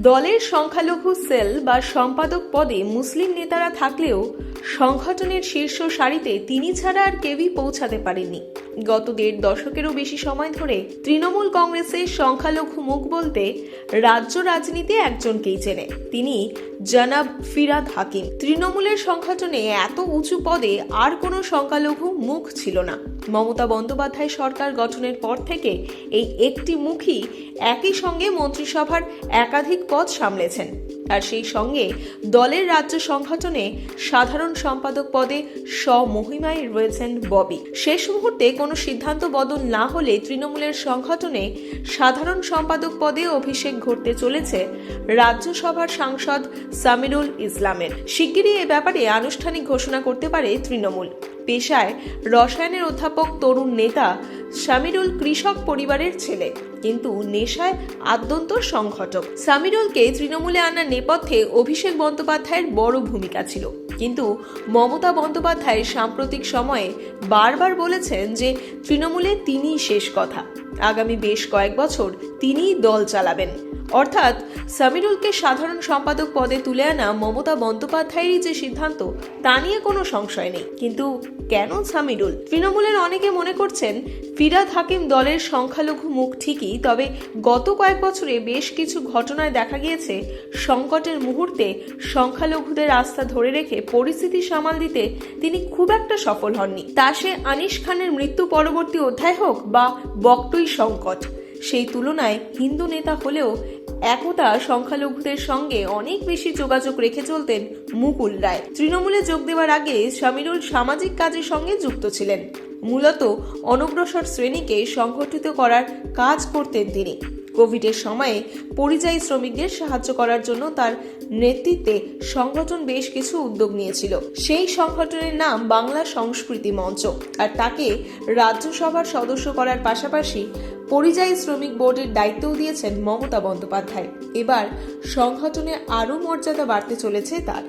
দলের সংখ্যালঘু সেল বা সম্পাদক পদে মুসলিম নেতারা থাকলেও সংগঠনের শীর্ষ সারিতে তিনি ছাড়া আর কেউই পৌঁছাতে পারেননি। গত দেড় দশকেরও বেশি সময় ধরে তৃণমূল কংগ্রেসের সংখ্যালঘু মুখ বলতে রাজ্য রাজনীতি একজনকেই চেনে। তিনি জনাব ফিরাদ হাকিম। তৃণমূলের সংগঠনে এত উঁচু পদে আর কোনো সংখ্যালঘু মুখ ছিল না। মমতা বন্দ্যোপাধ্যায় সরকার গঠনের পর থেকে এই একটি মুখই একই সঙ্গে মন্ত্রিসভার একাধিক পদ সামলেছেন। আর সেই সঙ্গে দলের রাজ্য সংগঠনে সাধারণ সম্পাদক পদে স্বমহিমায় রয়েছেন ববি। শেষ মুহূর্তে কোনো সিদ্ধান্ত বদল না হলে তৃণমূলের সংগঠনে সাধারণ সম্পাদক পদে অভিষেক ঘটতে চলেছে রাজ্যসভার সাংসদ সামিরুল ইসলামের। শিগগিরই এ ব্যাপারে আনুষ্ঠানিক ঘোষণা করতে পারে তৃণমূল। পেশায় রসায়নের অধ্যাপক তরুণ নেতা সামিরুল কৃষক পরিবারের ছেলে, কিন্তু নেশায় আদ্যন্ত সংঘটক সামিরুলকে তৃণমূলে আনার নেপথ্যে অভিষেক বন্দ্যোপাধ্যায়ের বড় ভূমিকা ছিল। কিন্তু মমতা বন্দ্যোপাধ্যায় সাম্প্রতিক সময়ে বারবার বলেছেন যে তৃণমূলে তিনিই শেষ কথা। আগামী বেশ কয়েক বছর তিনিই দল চালাবেন। অর্থাৎ সামিরুলকে সাধারণ সম্পাদক পদে তুলে আনা মমতা বন্দ্যোপাধ্যায়েরই যে সিদ্ধান্ত, তা নিয়ে কোনো সংশয় নেই। কিন্তু কেন সামিরুল? তৃণমূলের অনেকে মনে করছেন ফিরাদ হাকিম দলের সংখ্যালঘু মুখ ঠিকই, তবে গত কয়েক বছরে বেশ কিছু ঘটনায় দেখা গিয়েছে সংকটের মুহূর্তে সংখ্যালঘুদের আস্থা ধরে রেখে পরিস্থিতি সামাল দিতে তিনি খুব একটা সফল হননি। তা সে আনিস খানের মৃত্যু পরবর্তী অধ্যায় হোক বা বক্তই সংকট, সেই তুলনায় হিন্দু নেতা হলেও একতা সংখ্যালঘুদের সঙ্গে অনেক বেশি যোগাযোগ রেখে চলতেন মুকুল রায়। তৃণমূলে যোগ দেওয়ার আগে সামিরুল সামাজিক কাজের সঙ্গে যুক্ত ছিলেন। মূলত অনগ্রসর শ্রেণীকে সংগঠিত করার কাজ করতেন তিনি। কোভিডের সময়ে পরিযায়ী শ্রমিকদের সাহায্য করার জন্য তার নেতৃত্বে সংগঠন বেশ কিছু উদ্যোগ নিয়েছিল। সেই সংগঠনের নাম বাংলা সংস্কৃতি মঞ্চ। আর তাকে রাজ্যসভার সদস্য করার পাশাপাশি পরিযায়ী শ্রমিক বোর্ডের দায়িত্বও দিয়েছেন মমতা বন্দ্যোপাধ্যায়। এবার সংগঠনে আরও মর্যাদা বাড়তে চলেছে তার।